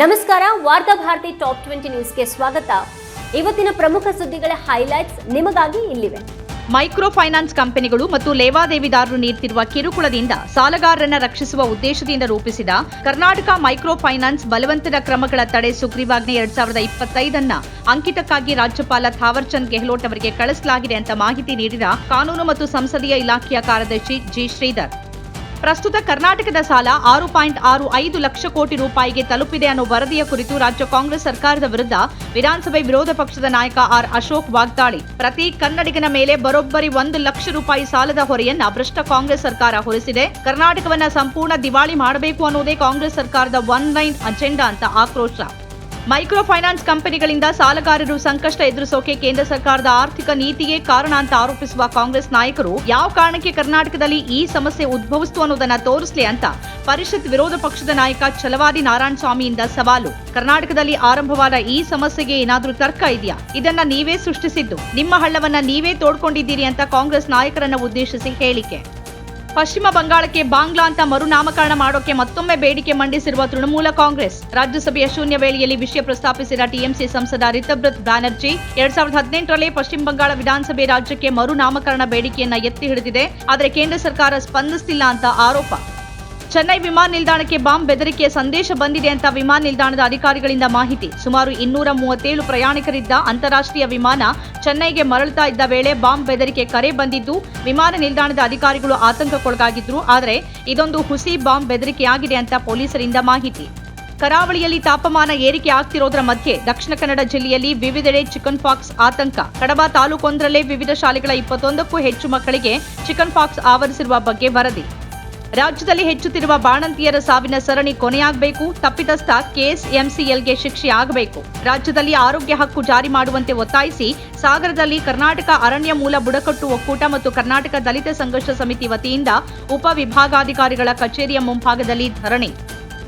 ನಮಸ್ಕಾರ, ವಾರ್ತಾ Bharati top twenty ನ್ಯೂಸ್ಗೆ ಸ್ವಾಗತ. ಇವತ್ತಿನ ಪ್ರಮುಖ ಸುದ್ದಿಗಳ ಹೈಲೈಟ್ಸ್ ನಿಮಗಾಗಿ ಇಲ್ಲಿವೆ. ಮೈಕ್ರೋ ಫೈನಾನ್ಸ್ ಕಂಪನಿಗಳು ಮತ್ತು ಲೇವಾದೇವಿದಾರರು ನೀಡುತ್ತಿರುವ ಕಿರುಕುಳದಿಂದ ಸಾಲಗಾರರನ್ನ ರಕ್ಷಿಸುವ ಉದ್ದೇಶದಿಂದ ರೂಪಿಸಿದ ಕರ್ನಾಟಕ ಮೈಕ್ರೋ ಫೈನಾನ್ಸ್ ಬಲವಂತದ ಕ್ರಮಗಳ ತಡೆ ಸುಗ್ರೀವಾಜ್ಞೆ ಎರಡ್ ಸಾವಿರದ ಇಪ್ಪತ್ತೈದನ್ನ ಅಂಕಿತಕ್ಕಾಗಿ ರಾಜ್ಯಪಾಲ ಥಾವರ್ಚಂದ್ ಗೆಹ್ಲೋಟ್ ಅವರಿಗೆ ಕಳಿಸಲಾಗಿದೆ ಅಂತ ಮಾಹಿತಿ ನೀಡಿದ ಕಾನೂನು ಮತ್ತು ಸಂಸದೀಯ ಇಲಾಖೆಯ ಕಾರ್ಯದರ್ಶಿ ಜಿ ಶ್ರೀಧರ್. ಪ್ರಸ್ತುತ ಕರ್ನಾಟಕದ ಸಾಲ ಆರು ಪಾಯಿಂಟ್ ಆರು ಐದು ಲಕ್ಷ ಕೋಟಿ ರೂಪಾಯಿಗೆ ತಲುಪಿದೆ ಅನ್ನೋ ವರದಿಯ ಕುರಿತು ರಾಜ್ಯ ಕಾಂಗ್ರೆಸ್ ಸರ್ಕಾರದ ವಿರುದ್ಧ ವಿಧಾನಸಭೆ ವಿರೋಧ ಪಕ್ಷದ ನಾಯಕ ಆರ್ ಅಶೋಕ್ ವಾಗ್ದಾಳಿ. ಪ್ರತಿ ಕನ್ನಡಿಗನ ಮೇಲೆ ಬರೋಬ್ಬರಿ ಒಂದು ಲಕ್ಷ ರೂಪಾಯಿ ಸಾಲದ ಹೊರೆಯನ್ನ ಭ್ರಷ್ಟ ಕಾಂಗ್ರೆಸ್ ಸರ್ಕಾರ ಹೊರಿಸಿದೆ. ಕರ್ನಾಟಕವನ್ನ ಸಂಪೂರ್ಣ ದಿವಾಳಿ ಮಾಡಬೇಕು ಅನ್ನೋದೇ ಕಾಂಗ್ರೆಸ್ ಸರ್ಕಾರದ ಒನ್ ಲೈನ್ ಅಜೆಂಡಾ ಅಂತ ಆಕ್ರೋಶ. ಮೈಕ್ರೋ ಫೈನಾನ್ಸ್ ಕಂಪನಿಗಳಿಂದ ಸಾಲಗಾರರು ಸಂಕಷ್ಟ ಎದುರಿಸೋಕೆ ಕೇಂದ್ರ ಸರ್ಕಾರದ ಆರ್ಥಿಕ ನೀತಿಯೇ ಕಾರಣ ಅಂತ ಆರೋಪಿಸುವ ಕಾಂಗ್ರೆಸ್ ನಾಯಕರು ಯಾವ ಕಾರಣಕ್ಕೆ ಕರ್ನಾಟಕದಲ್ಲಿ ಈ ಸಮಸ್ಯೆ ಉದ್ಭವಿಸ್ತು ಅನ್ನೋದನ್ನ ತೋರಿಸಲಿ ಅಂತ ಪರಿಷತ್ ವಿರೋಧ ಪಕ್ಷದ ನಾಯಕ ಛಲವಾದಿ ನಾರಾಯಣ ಸ್ವಾಮಿಯಿಂದ ಸವಾಲು. ಕರ್ನಾಟಕದಲ್ಲಿ ಆರಂಭವಾದ ಈ ಸಮಸ್ಯೆಗೆ ಏನಾದರೂ ತರ್ಕ ಇದೆಯಾ? ಇದನ್ನ ನೀವೇ ಸೃಷ್ಟಿಸಿದ್ದು. ನಿಮ್ಮ ಹಳ್ಳವನ್ನ ನೀವೇ ತೋಡ್ಕೊಂಡಿದ್ದೀರಿ ಅಂತ ಕಾಂಗ್ರೆಸ್ ನಾಯಕರನ್ನ ಉದ್ದೇಶಿಸಿ ಹೇಳಿಕೆ. ಪಶ್ಚಿಮ ಬಂಗಾಳಕ್ಕೆ ಬಾಂಗ್ಲಾ ಅಂತ ಮರುನಾಮಕರಣ ಮಾಡೋಕೆ ಮತ್ತೊಮ್ಮೆ ಬೇಡಿಕೆ ಮಂಡಿಸಿರುವ ತೃಣಮೂಲ ಕಾಂಗ್ರೆಸ್. ರಾಜ್ಯಸಭೆಯ ಶೂನ್ಯ ವೇಳೆಯಲ್ಲಿ ವಿಷಯ ಪ್ರಸ್ತಾಪಿಸಿದ ಟಿಎಂಸಿ ಸಂಸದ ರಿತಬ್ರತ್ ಬ್ಯಾನರ್ಜಿ, ಎರಡ್ ಸಾವಿರದ ಹದಿನೆಂಟರಲ್ಲಿ ಪಶ್ಚಿಮ ಬಂಗಾಳ ವಿಧಾನಸಭೆ ರಾಜ್ಯಕ್ಕೆ ಮರುನಾಮಕರಣ ಬೇಡಿಕೆಯನ್ನ ಎತ್ತಿ ಹಿಡಿದಿದೆ. ಆದರೆ ಕೇಂದ್ರ ಸರ್ಕಾರ ಸ್ಪಂದಿಸ್ತಿಲ್ಲ ಅಂತ ಆರೋಪ. ಚೆನ್ನೈ ವಿಮಾನ ನಿಲ್ದಾಣಕ್ಕೆ ಬಾಂಬ್ ಬೆದರಿಕೆಯ ಸಂದೇಶ ಬಂದಿದೆ ಅಂತ ವಿಮಾನ ನಿಲ್ದಾಣದ ಅಧಿಕಾರಿಗಳಿಂದ ಮಾಹಿತಿ. ಸುಮಾರು ಇನ್ನೂರ ಮೂವತ್ತೇಳು ಪ್ರಯಾಣಿಕರಿದ್ದ ಅಂತಾರಾಷ್ಟ್ರೀಯ ವಿಮಾನ ಚೆನ್ನೈಗೆ ಮರಳುತ್ತಾ ಇದ್ದ ವೇಳೆ ಬಾಂಬ್ ಬೆದರಿಕೆ ಕರೆ ಬಂದಿದ್ದು, ವಿಮಾನ ನಿಲ್ದಾಣದ ಅಧಿಕಾರಿಗಳು ಆತಂಕಕ್ಕೊಳಗಾಗಿದ್ರು. ಆದರೆ ಇದೊಂದು ಹುಸಿ ಬಾಂಬ್ ಬೆದರಿಕೆಯಾಗಿದೆ ಅಂತ ಪೊಲೀಸರಿಂದ ಮಾಹಿತಿ. ಕರಾವಳಿಯಲ್ಲಿ ತಾಪಮಾನ ಏರಿಕೆ ಆಗ್ತಿರೋದ್ರ ಮಧ್ಯೆ ದಕ್ಷಿಣ ಕನ್ನಡ ಜಿಲ್ಲೆಯಲ್ಲಿ ವಿವಿಧೆಡೆ ಚಿಕನ್ ಪಾಕ್ಸ್ ಆತಂಕ. ಕಡಬ ತಾಲೂಕೊಂದರಲ್ಲೇ ವಿವಿಧ ಶಾಲೆಗಳ ಇಪ್ಪತ್ತೊಂದಕ್ಕೂ ಹೆಚ್ಚು ಮಕ್ಕಳಿಗೆ ಚಿಕನ್ ಪಾಕ್ಸ್ ಆವರಿಸಿರುವ ಬಗ್ಗೆ ವರದಿ. ರಾಜ್ಯದಲ್ಲಿ ಹೆಚ್ಚುತ್ತಿರುವ ಬಾಣಂತಿಯರ ಸಾವಿನ ಸರಣಿ ಕೊನೆಯಾಗಬೇಕು. ತಪ್ಪಿತಸ್ಥ ಕೆಎಸ್ಎಂಸಿಎಲ್ಗೆ ಶಿಕ್ಷೆ ಆಗಬೇಕು. ರಾಜ್ಯದಲ್ಲಿ ಆರೋಗ್ಯ ಹಕ್ಕು ಜಾರಿ ಮಾಡುವಂತೆ ಒತ್ತಾಯಿಸಿ ಸಾಗರದಲ್ಲಿ ಕರ್ನಾಟಕ ಅರಣ್ಯ ಮೂಲ ಬುಡಕಟ್ಟು ಒಕ್ಕೂಟ ಮತ್ತು ಕರ್ನಾಟಕ ದಲಿತ ಸಂಘರ್ಷ ಸಮಿತಿ ವತಿಯಿಂದ ಉಪವಿಭಾಗಾಧಿಕಾರಿಗಳ ಕಚೇರಿಯ ಮುಂಭಾಗದಲ್ಲಿ ಧರಣಿ.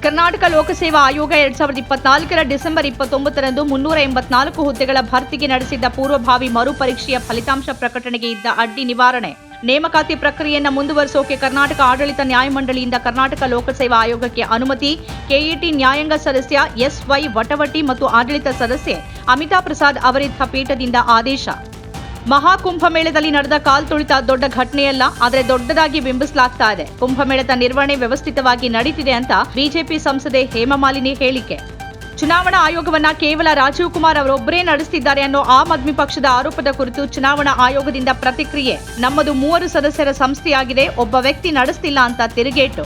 ಕರ್ನಾಟಕ ಲೋಕಸೇವಾ ಆಯೋಗ ಎರಡ್ ಸಾವಿರದ ಇಪ್ಪತ್ನಾಲ್ಕರ ಡಿಸೆಂಬರ್ ಇಪ್ಪತ್ತೊಂಬತ್ತರಂದು ಮುನ್ನೂರ ಎಂಬತ್ನಾಲ್ಕು ಹುದ್ದೆಗಳ ಭರ್ತಿಗೆ ನಡೆಸಿದ್ದ ಪೂರ್ವಭಾವಿ ಮರುಪರೀಕ್ಷೆಯ ಫಲಿತಾಂಶ ಪ್ರಕಟಣೆಗೆ ಇದ್ದ ಅಡ್ಡಿ ನಿವಾರಣೆ. ನೇಮಕಾತಿ ಪ್ರಕ್ರಿಯೆಯನ್ನು ಮುಂದುವರಿಸೋಕೆ ಕರ್ನಾಟಕ ಆಡಳಿತ ನ್ಯಾಯಮಂಡಳಿಯಿಂದ ಕರ್ನಾಟಕ ಲೋಕಸೇವಾ ಆಯೋಗಕ್ಕೆ ಅನುಮತಿ, ಕೆಇಟಿ ನ್ಯಾಯಾಂಗ ಸದಸ್ಯ ಎಸ್ವೈ ವಟವಟಿ ಮತ್ತು ಆಡಳಿತ ಸದಸ್ಯೆ ಅಮಿತಾ ಪ್ರಸಾದ್ ಅವರಿದ್ದ ಪೀಠದಿಂದ ಆದೇಶ. ಮಹಾಕುಂಭಮೇಳದಲ್ಲಿ ನಡೆದ ಕಾಲ್ ತುಳಿತ ದೊಡ್ಡ ಘಟನೆಯಲ್ಲ, ಆದರೆ ದೊಡ್ಡದಾಗಿ ಬಿಂಬಿಸಲಾಗ್ತಾ ಇದೆ. ಕುಂಭಮೇಳದ ನಿರ್ವಹಣೆ ವ್ಯವಸ್ಥಿತವಾಗಿ ನಡೀತಿದೆ ಅಂತ ಬಿಜೆಪಿ ಸಂಸದೆ ಹೇಮಮಾಲಿನಿ ಹೇಳಿಕೆ. ಚುನಾವಣಾ ಆಯೋಗವನ್ನ ಕೇವಲ ರಾಜೀವ್ ಕುಮಾರ್ ಅವರೊಬ್ಬರೇ ನಡೆಸುತ್ತಿದ್ದಾರೆ ಅನ್ನೋ ಆಮ್ ಆದ್ಮಿ ಪಕ್ಷದ ಆರೋಪದ ಕುರಿತು ಚುನಾವಣಾ ಆಯೋಗದಿಂದ ಪ್ರತಿಕ್ರಿಯೆ. ನಮ್ಮದು ಮೂವರು ಸದಸ್ಯರ ಸಂಸ್ಥೆಯಾಗಿದೆ, ಒಬ್ಬ ವ್ಯಕ್ತಿ ನಡೆಸ್ತಿಲ್ಲ ಅಂತ ತಿರುಗೇಟು.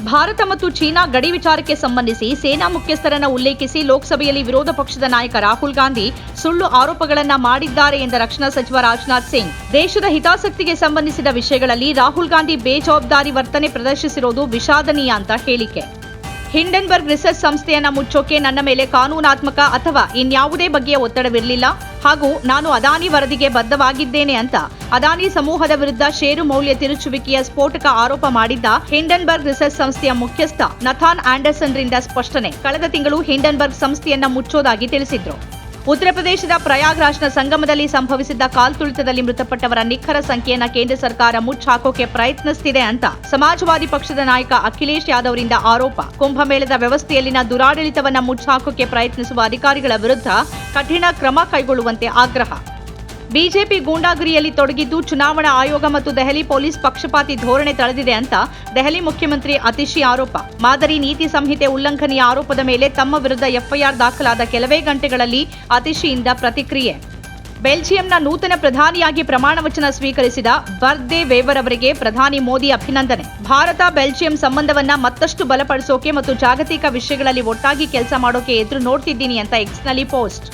ಭಾರತ ಮತ್ತು ಚೀನಾ ಗಡಿ ವಿಚಾರಕ್ಕೆ ಸಂಬಂಧಿಸಿ ಸೇನಾ ಮುಖ್ಯಸ್ಥರನ್ನು ಉಲ್ಲೇಖಿಸಿ ಲೋಕಸಭೆಯಲ್ಲಿ ವಿರೋಧ ಪಕ್ಷದ ನಾಯಕ ರಾಹುಲ್ ಗಾಂಧಿ ಸುಳ್ಳು ಆರೋಪಗಳನ್ನು ಮಾಡಿದ್ದಾರೆ ಎಂದ ರಕ್ಷಣಾ ಸಚಿವ ರಾಜನಾಥ್ ಸಿಂಗ್. ದೇಶದ ಹಿತಾಸಕ್ತಿಗೆ ಸಂಬಂಧಿಸಿದ ವಿಷಯಗಳಲ್ಲಿ ರಾಹುಲ್ ಗಾಂಧಿ ಬೇಜವಾಬ್ದಾರಿ ವರ್ತನೆ ಪ್ರದರ್ಶಿಸಿರುವುದು ವಿಷಾದನೀಯ ಅಂತ ಹೇಳಿಕೆ. ಹಿಂಡೆನ್ಬರ್ಗ್ ರಿಸರ್ಚ್ ಸಂಸ್ಥೆಯನ್ನ ಮುಚ್ಚೋಕೆ ನನ್ನ ಮೇಲೆ ಕಾನೂನಾತ್ಮಕ ಅಥವಾ ಇನ್ಯಾವುದೇ ಬಗೆಯ ಒತ್ತಡವಿರಲಿಲ್ಲ. ಹಾಗೂ ನಾನು ಅದಾನಿ ವರದಿಗೆ ಬದ್ಧವಾಗಿದ್ದೇನೆ ಅಂತ ಅದಾನಿ ಸಮೂಹದ ವಿರುದ್ಧ ಷೇರು ಮೌಲ್ಯ ತಿರುಚುವಿಕೆಯ ಸ್ಫೋಟಕ ಆರೋಪ ಮಾಡಿದ್ದ ಹಿಂಡನ್ಬರ್ಗ್ ರಿಸರ್ಚ್ ಸಂಸ್ಥೆಯ ಮುಖ್ಯಸ್ಥ ನಥಾನ್ ಆಂಡರ್ಸನ್ ರಿಂದ ಸ್ಪಷ್ಟನೆ. ಕಳೆದ ತಿಂಗಳು ಹಿಂಡನ್ಬರ್ಗ್ ಸಂಸ್ಥೆಯನ್ನ ಮುಚ್ಚೋದಾಗಿ ತಿಳಿಸಿದ್ರು. ಉತ್ತರ ಪ್ರದೇಶದ ಪ್ರಯಾಗ್ರಾಜ್ನ ಸಂಗಮದಲ್ಲಿ ಸಂಭವಿಸಿದ್ದ ಕಾಲ್ತುಳಿತದಲ್ಲಿ ಮೃತಪಟ್ಟವರ ನಿಖರ ಸಂಖ್ಯೆಯನ್ನು ಕೇಂದ್ರ ಸರ್ಕಾರ ಮುಚ್ಚಾಕೋಕೆ ಪ್ರಯತ್ನಿಸುತ್ತಿದೆ ಅಂತ ಸಮಾಜವಾದಿ ಪಕ್ಷದ ನಾಯಕ ಅಖಿಲೇಶ್ ಯಾದವ್ರಿಂದ ಆರೋಪ. ಕುಂಭಮೇಳದ ವ್ಯವಸ್ಥೆಯಲ್ಲಿನ ದುರಾಡಳಿತವನ್ನು ಮುಚ್ಚಾಕೋಕೆ ಪ್ರಯತ್ನಿಸುವ ಅಧಿಕಾರಿಗಳ ವಿರುದ್ಧ ಕಠಿಣ ಕ್ರಮ ಕೈಗೊಳ್ಳುವಂತೆ ಆಗ್ರಹ. ಬಿಜೆಪಿ ಗೂಂಡಾಗಿರಿಯಲ್ಲಿ ತೊಡಗಿದ್ದು ಚುನಾವಣಾ ಆಯೋಗ ಮತ್ತು ದೆಹಲಿ ಪೊಲೀಸ್ ಪಕ್ಷಪಾತಿ ಧೋರಣೆ ತಳೆದಿದೆ ಅಂತ ದೆಹಲಿ ಮುಖ್ಯಮಂತ್ರಿ ಅತಿಶಿ ಆರೋಪ. ಮಾದರಿ ನೀತಿ ಸಂಹಿತೆ ಉಲ್ಲಂಘನೆಯ ಆರೋಪದ ಮೇಲೆ ತಮ್ಮ ವಿರುದ್ಧ ಎಫ್ಐಆರ್ ದಾಖಲಾದ ಕೆಲವೇ ಗಂಟೆಗಳಲ್ಲಿ ಅತಿಶಿಯಿಂದ ಪ್ರತಿಕ್ರಿಯೆ. ಬೆಲ್ಜಿಯಂನ ನೂತನ ಪ್ರಧಾನಿಯಾಗಿ ಪ್ರಮಾಣ ವಚನ ಸ್ವೀಕರಿಸಿದ ಬರ್ದೆ ವೇವರ್ ಅವರಿಗೆ ಪ್ರಧಾನಿ ಮೋದಿ ಅಭಿನಂದನೆ. ಭಾರತ, ಬೆಲ್ಜಿಯಂ ಸಂಬಂಧವನ್ನ ಮತ್ತಷ್ಟು ಬಲಪಡಿಸೋಕೆ ಮತ್ತು ಜಾಗತಿಕ ವಿಷಯಗಳಲ್ಲಿ ಒಟ್ಟಾಗಿ ಕೆಲಸ ಮಾಡೋಕೆ ಎದುರು ನೋಡ್ತಿದ್ದೀನಿ ಅಂತ ಎಕ್ಸ್ನಲ್ಲಿ ಪೋಸ್ಟ್.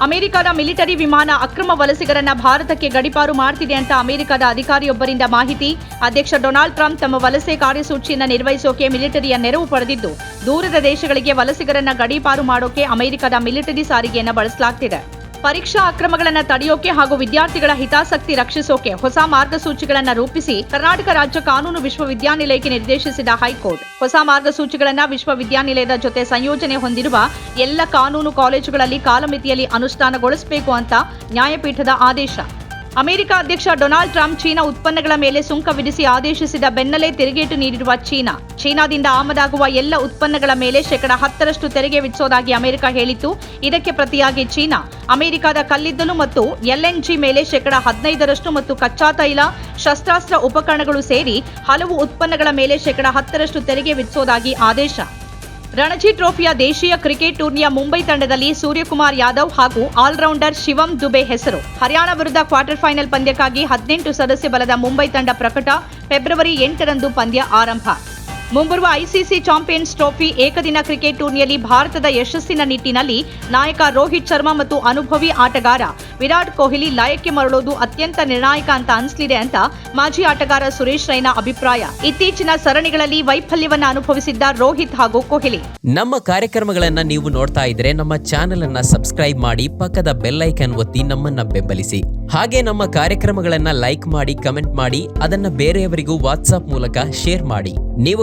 ಅಮೆರಿಕದ ಮಿಲಿಟರಿ ವಿಮಾನ ಅಕ್ರಮ ವಲಸಿಗರನ್ನ ಭಾರತಕ್ಕೆ ಗಡಿಪಾರು ಮಾಡ್ತಿದೆ ಅಂತ ಅಮೆರಿಕದ ಅಧಿಕಾರಿಯೊಬ್ಬರಿಂದ ಮಾಹಿತಿ. ಅಧ್ಯಕ್ಷ ಡೊನಾಲ್ಡ್ ಟ್ರಂಪ್ ತಮ್ಮ ವಲಸೆ ಕಾರ್ಯಸೂಚಿಯನ್ನ ನಿರ್ವಹಿಸೋಕೆ ಮಿಲಿಟರಿಯ ನೆರವು ಪಡೆದಿದ್ದು. ದೂರದ ದೇಶಗಳಿಗೆ ವಲಸಿಗರನ್ನ ಗಡೀಪಾರು ಮಾಡೋಕೆ ಅಮೆರಿಕದ ಮಿಲಿಟರಿ ಸಾರಿಗೆಯನ್ನ ಬಳಸಲಾಗ್ತಿದೆ. ಪರೀಕ್ಷಾ ಅಕ್ರಮಗಳನ್ನು ತಡೆಯೋಕೆ ಹಾಗೂ ವಿದ್ಯಾರ್ಥಿಗಳ ಹಿತಾಸಕ್ತಿ ರಕ್ಷಿಸೋಕೆ ಹೊಸ ಮಾರ್ಗಸೂಚಿಗಳನ್ನು ರೂಪಿಸಿ ಕರ್ನಾಟಕ ರಾಜ್ಯ ಕಾನೂನು ವಿಶ್ವವಿದ್ಯಾನಿಲಯಕ್ಕೆ ನಿರ್ದೇಶಿಸಿದ ಹೈಕೋರ್ಟ್. ಹೊಸ ಮಾರ್ಗಸೂಚಿಗಳನ್ನು ವಿಶ್ವವಿದ್ಯಾನಿಲಯದ ಜೊತೆ ಸಂಯೋಜನೆ ಹೊಂದಿರುವ ಎಲ್ಲ ಕಾನೂನು ಕಾಲೇಜುಗಳಲ್ಲಿ ಕಾಲಮಿತಿಯಲ್ಲಿ ಅನುಷ್ಠಾನಗೊಳಿಸಬೇಕು ಅಂತ ನ್ಯಾಯಪೀಠದ ಆದೇಶ. ಅಮೆರಿಕ ಅಧ್ಯಕ್ಷ ಡೊನಾಲ್ಡ್ ಟ್ರಂಪ್ ಚೀನಾ ಉತ್ಪನ್ನಗಳ ಮೇಲೆ ಸುಂಕ ವಿಧಿಸಿ ಆದೇಶಿಸಿದ ಬೆನ್ನಲ್ಲೇ ತೆರಿಗೇಟು ನೀಡಿರುವ ಚೀನಾ. ಚೀನಾದಿಂದ ಆಮದಾಗುವ ಎಲ್ಲ ಉತ್ಪನ್ನಗಳ ಮೇಲೆ ಶೇಕಡ ಹತ್ತರಷ್ಟು ತೆರಿಗೆ ವಿಧಿಸೋದಾಗಿ ಅಮೆರಿಕ ಹೇಳಿತ್ತು. ಇದಕ್ಕೆ ಪ್ರತಿಯಾಗಿ ಚೀನಾ, ಅಮೆರಿಕದ ಕಲ್ಲಿದ್ದಲು ಮತ್ತು ಎಲ್ಎನ್ಜಿ ಮೇಲೆ ಶೇಕಡ ಹದಿನೈದರಷ್ಟು ಮತ್ತು ಕಚ್ಚಾ ತೈಲ, ಶಸ್ತ್ರಾಸ್ತ್ರ ಉಪಕರಣಗಳು ಸೇರಿ ಹಲವು ಉತ್ಪನ್ನಗಳ ಮೇಲೆ ಶೇಕಡ ಹತ್ತರಷ್ಟು ತೆರಿಗೆ ವಿಧಿಸೋದಾಗಿ ಆದೇಶ. ರಣಜಿ ಟ್ರೋಫಿಯ ದೇಶೀಯ ಕ್ರಿಕೆಟ್ ಟೂರ್ನಿಯ ಮುಂಬೈ ತಂಡದಲ್ಲಿ ಸೂರ್ಯಕುಮಾರ್ ಯಾದವ್ ಹಾಗೂ ಆಲ್ರೌಂಡರ್ ಶಿವಂ ದುಬೆ ಹೆಸರು. ಹರಿಯಾಣ ವಿರುದ್ಧ ಕ್ವಾರ್ಟರ್ ಫೈನಲ್ ಪಂದ್ಯಕ್ಕಾಗಿ ಹದಿನೆಂಟು ಸದಸ್ಯ ಬಲದ ಮುಂಬೈ ತಂಡ ಪ್ರಕಟ. ಫೆಬ್ರವರಿ ಎಂಟರಂದು ಪಂದ್ಯ ಆರಂಭ. ಮುಂಬರುವ ಐಸಿಸಿ ಚಾಂಪಿಯನ್ಸ್ ಟ್ರೋಫಿ ಏಕದಿನ ಕ್ರಿಕೆಟ್ ಟೂರ್ನಿಯಲ್ಲಿ ಭಾರತದ ಯಶಸ್ಸಿನ ನಿಟ್ಟಿನಲ್ಲಿ ನಾಯಕ ರೋಹಿತ್ ಶರ್ಮಾ ಮತ್ತು ಅನುಭವಿ ಆಟಗಾರ ವಿರಾಟ್ ಕೊಹ್ಲಿ ಲಯಕ್ಕೆ ಮರಳೋದು ಅತ್ಯಂತ ನಿರ್ಣಾಯಕ ಅಂತ ಅನಿಸಲಿದೆ ಅಂತ ಮಾಜಿ ಆಟಗಾರ ಸುರೇಶ್ ರೈನಾ ಅಭಿಪ್ರಾಯ. ಇತ್ತೀಚಿನ ಸರಣಿಗಳಲ್ಲಿ ವೈಫಲ್ಯವನ್ನು ಅನುಭವಿಸಿದ್ದ ರೋಹಿತ್ ಹಾಗೂ ಕೊಹ್ಲಿ. ನಮ್ಮ ಕಾರ್ಯಕ್ರಮಗಳನ್ನ ನೀವು ನೋಡ್ತಾ ಇದ್ರೆ ನಮ್ಮ ಚಾನೆಲ್ ಅನ್ನ ಸಬ್ಸ್ಕ್ರೈಬ್ ಮಾಡಿ ಪಕ್ಕದ ಬೆಲ್ಲೈಕನ್ ಒತ್ತಿ ನಮ್ಮನ್ನ ಬೆಂಬಲಿಸಿ. ಹಾಗೆ ನಮ್ಮ ಕಾರ್ಯಕ್ರಮಗಳನ್ನ ಲೈಕ್ ಮಾಡಿ, ಕಮೆಂಟ್ ಮಾಡಿ, ಅದನ್ನ ಬೇರೆಯವರಿಗೂ ವಾಟ್ಸ್ಆಪ್ ಮೂಲಕ ಶೇರ್ ಮಾಡಿ. ನೀವು